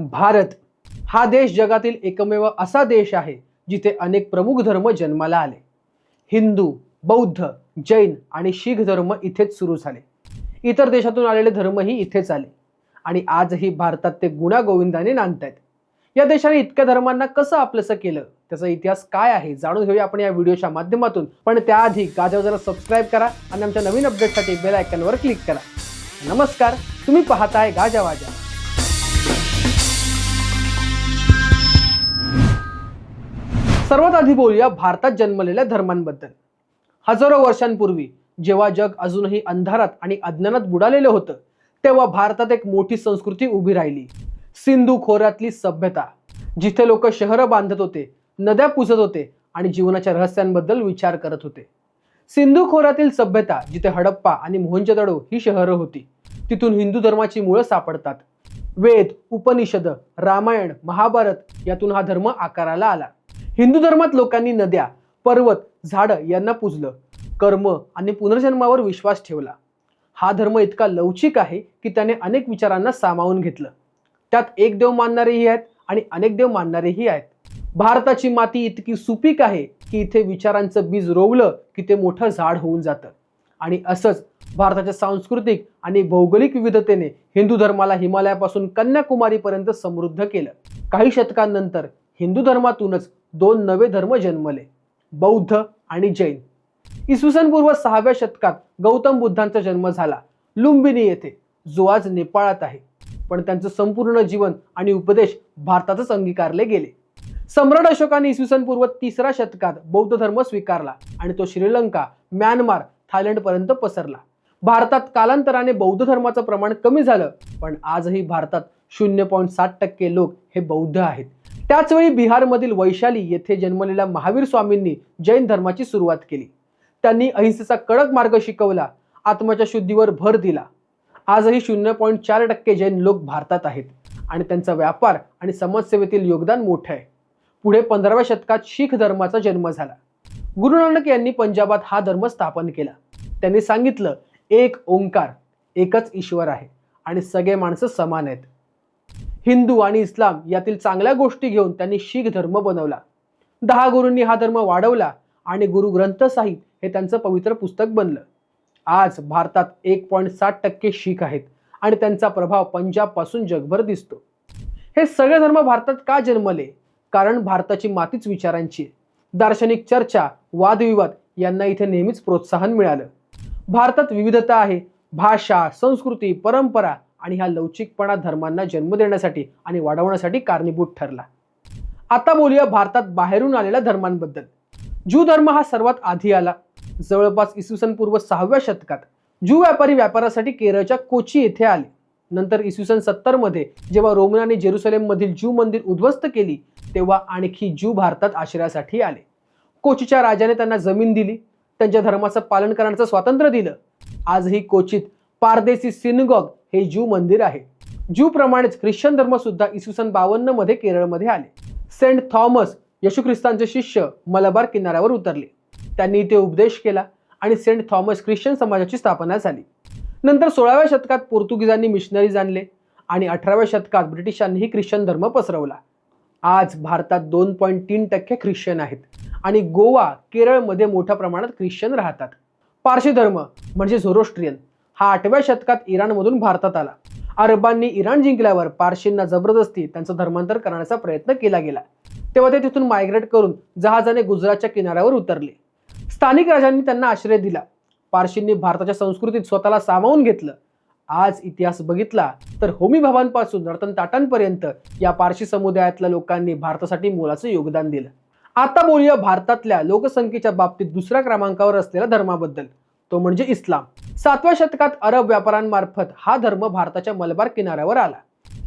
भारत हा देश जगातील एकमेव असा देश आहे जिथे अनेक प्रमुख धर्म जन्माला आले. हिंदू बौद्ध जैन आणि शीख धर्म इथेच सुरू झाले. इतर देशातून आलेले धर्मही इथेच आले. आणि आजही भारतात ते गुणागोविंदाने नांदतायत. या देशाने इतक्या धर्मांना कसं आपलंसं केलं? त्याचा इतिहास काय आहे? जाणून घेऊया आपण या व्हिडिओच्या माध्यमातून. पण त्याआधी गाजवजाला सबस्क्राईब करा आणि आमच्या नवीन अपडेटसाठी बेल आयकॉनवर क्लिक करा. नमस्कार तुम्ही पाहताय गाजा सर्वात आधी बोलूया भारतात जन्मलेल्या धर्मांबद्दल. हजारो वर्षांपूर्वी जेव्हा जग अजूनही अंधारात आणि अज्ञानात बुडालेलं होतं तेव्हा भारतात एक मोठी संस्कृती उभी राहिली. सिंधू खोऱ्यातली सभ्यता जिथे लोक शहरं बांधत होते नद्या पुसत होते आणि जीवनाच्या रहस्यांबद्दल विचार करत होते. सिंधू खोऱ्यातील सभ्यता जिथे हडप्पा आणि मोहनजोदडो ही शहरं होती तिथून हिंदू धर्माची मुळं सापडतात. वेद उपनिषद रामायण महाभारत यातून हा धर्म आकाराला आला. हिंदू धर्मात लोकांनी नद्या पर्वत झाडं यांना पूजलं. कर्म आणि पुनर्जन्मावर विश्वास ठेवला. हा धर्म इतका लवचिक आहे की त्याने अनेक विचारांना सामावून घेतलं. त्यात एक देव मानणारेही आहेत आणि अनेक देव मानणारेही आहेत. भारताची माती इतकी सुपीक आहे की इथे विचारांचं बीज रोवलं की ते मोठं झाड होऊन जातं. आणि असंच भारताच्या सांस्कृतिक आणि भौगोलिक विविधतेने हिंदू धर्माला हिमालयापासून कन्याकुमारीपर्यंत समृद्ध केलं. काही शतकांनंतर हिंदू धर्मातूनच दोन नवे धर्म जन्मले बौद्ध आणि जैन. इसवी सन पूर्व सहाव्या शतकात गौतम बुद्धांचा जन्म झाला. लुंबिनी येथे जो आज नेपाळात आहे. पण त्यांचं संपूर्ण जीवन आणि उपदेश भारतातच अंगीकारले गेले. सम्राट अशोकाने इसवी सन पूर्व तिसऱ्या शतकात बौद्ध धर्म स्वीकारला आणि तो श्रीलंका म्यानमार थायलंडपर्यंत पसरला. भारतात कालांतराने बौद्ध धर्माचं प्रमाण कमी झालं पण आजही भारतात शून्य पॉईंट सात टक्के लोक हे बौद्ध आहेत. त्याचवेळी बिहारमधील वैशाली येथे जन्मलेल्या महावीर स्वामींनी जैन धर्माची सुरुवात केली. त्यांनी अहिंसेचा कडक मार्ग शिकवला आत्म्याच्या शुद्धीवर भर दिला. आजही शून्य पॉईंट चार टक्के जैन लोक भारतात आहेत आणि त्यांचा व्यापार आणि समाजसेवेतील योगदान मोठं आहे. पुढे पंधराव्या शतकात शीख धर्माचा जन्म झाला. गुरु नानक यांनी पंजाबात हा धर्म स्थापन केला. त्यांनी सांगितलं एक ओंकार एकच ईश्वर आहे आणि सगळे माणसं समान आहेत. हिंदू आणि इस्लाम यातील चांगल्या गोष्टी घेऊन त्यांनी शीख धर्म बनवला. दहा गुरूंनी हा धर्म वाढवला आणि गुरु ग्रंथ साहिब हे त्यांचं पवित्र पुस्तक बनलं. आज भारतात एक पॉईंट सात टक्के शीख आहेत आणि त्यांचा प्रभाव पंजाबपासून जगभर दिसतो. हे सगळे धर्म भारतात का जन्मले? कारण भारताची मातीच विचारांची आहे. दार्शनिक चर्चा वादविवाद यांना इथे नेहमीच प्रोत्साहन मिळालं. भारतात विविधता आहे. भाषा संस्कृती परंपरा आणि हा लवचिकपणा धर्मांना जन्म देण्यासाठी आणि वाढवण्यासाठी कारणीभूत ठरला. आता बोलूया भारतात बाहेरून आलेल्या धर्मांबद्दल. ज्यू धर्म हा सर्वात आधी आला. जवळपास इसवी सन पूर्व सहाव्या शतकात. ज्यू व्यापारी व्यापारासाठी केरळच्या कोची येथे आले. नंतर इसवी सन सत्तरमध्ये जेव्हा रोमनाने जेरुसलेममधील ज्यू मंदिर उद्ध्वस्त केली तेव्हा आणखी ज्यू भारतात आश्रयासाठी आले. कोचीच्या राजाने त्यांना जमीन दिली. त्यांच्या धर्माचं पालन करण्याचं स्वातंत्र्य दिलं. आजही कोचीत पारदेसी सिनगॉग हे ज्यू मंदिर आहे. ज्यू प्रमाणेच ख्रिश्चन धर्म सुद्धा इसवी सन बावन्नमध्ये केरळमध्ये आले. सेंट थॉमस येशू ख्रिस्तांचे शिष्य मलबार किनाऱ्यावर उतरले. त्यांनी इथे उपदेश केला आणि सेंट थॉमस ख्रिश्चन समाजाची स्थापना झाली. नंतर सोळाव्या शतकात पोर्तुगीजांनी मिशनरीज आणले आणि अठराव्या शतकात ब्रिटिशांनीही ख्रिश्चन धर्म पसरवला. आज भारतात दोन पॉईंट तीन टक्के ख्रिश्चन आहेत आणि गोवा केरळमध्ये मोठ्या प्रमाणात ख्रिश्चन राहतात. पारशी धर्म म्हणजे झोरोस्ट्रियन. हा आठव्या शतकात इराणमधून भारतात आला. अरबांनी इराण जिंकल्यावर पारशींना जबरदस्ती त्यांचं धर्मांतर करण्याचा प्रयत्न केला गेला. तेव्हा ते तिथून मायग्रेट करून जहाजाने गुजरातच्या किनाऱ्यावर उतरले. स्थानिक राजांनी त्यांना आश्रय दिला. पारशींनी भारताच्या संस्कृतीत स्वतःला सामावून घेतलं. आज इतिहास बघितला तर होमी भावांपासून रतन टाटांपर्यंत या पारशी समुदायातल्या लोकांनी भारतासाठी मोलाचं योगदान दिलं. आता बोलूया भारतातल्या लोकसंख्येच्या बाबतीत दुसऱ्या क्रमांकावर असलेल्या धर्माबद्दल. तो म्हणजे इस्लाम. सातव्या शतकात अरब व्यापाऱ्यांमार्फत हा धर्म भारताच्या मलबार किनाऱ्यावर आला.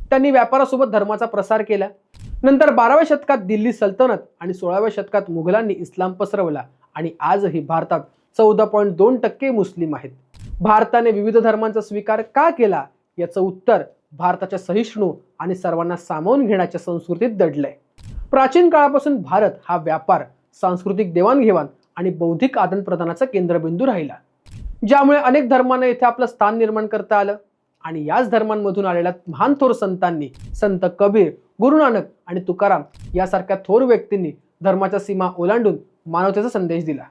त्यांनी व्यापारासोबत धर्माचा प्रसार केला. नंतर बाराव्या शतकात दिल्ली सल्तनत आणि सोळाव्या शतकात मुघलांनी इस्लाम पसरवला आणि आजही भारतात चौदा पॉईंट दोन टक्के मुस्लिम आहेत. भारताने विविध धर्मांचा स्वीकार का केला? याचं उत्तर भारताच्या सहिष्णू आणि सर्वांना सामावून घेण्याच्या संस्कृतीत दडलंय. प्राचीन काळापासून भारत हा व्यापार सांस्कृतिक देवाणघेवाण आणि बौद्धिक आदानप्रदानाचा केंद्रबिंदू राहिला. ज्यामुळे अनेक धर्मांना येथे आपलं स्थान निर्माण करता आलं. आणि याच धर्मांमधून आलेल्या महान थोर संतांनी संत कबीर गुरु नानक आणि तुकाराम यासारख्या थोर व्यक्तींनी धर्माच्या सीमा ओलांडून मानवतेचा संदेश दिला.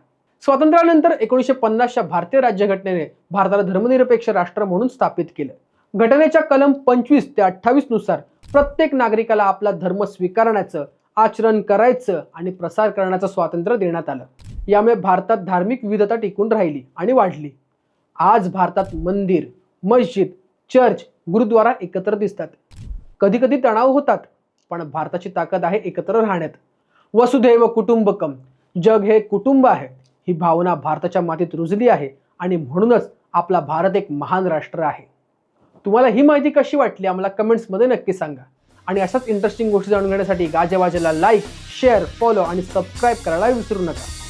स्वातंत्र्यानंतर एकोणीसशे पन्नासच्या भारतीय राज्यघटनेने भारताला धर्मनिरपेक्ष राष्ट्र म्हणून स्थापित केलं. घटनेच्या कलम पंचवीस ते अठ्ठावीसनुसार प्रत्येक नागरिकाला आपला धर्म स्वीकारण्याचं आचरण करायचं आणि प्रसार करण्याचं स्वातंत्र्य देण्यात आलं. यामुळे भारतात धार्मिक विविधता टिकून राहिली आणि वाढली. आज भारतात मंदिर मस्जिद चर्च गुरुद्वारा एकत्र दिसतात. कधी कधी तणाव होतात पण भारताची ताकद आहे एकत्र राहण्यात. वसुधैव कुटुंबकम जग हे कुटुंब आहे ही भावना भारताच्या मातीत रुजली आहे आणि म्हणूनच आपला भारत एक महान राष्ट्र आहे. तुम्हाला ही माहिती कशी वाटली आम्हाला कमेंट्समध्ये नक्की सांगा. आणि अशाच इंटरेस्टिंग गोष्टी जाणून घेण्यासाठी गाजेबाजेला लाईक शेअर फॉलो आणि सबस्क्राईब करायला विसरू नका.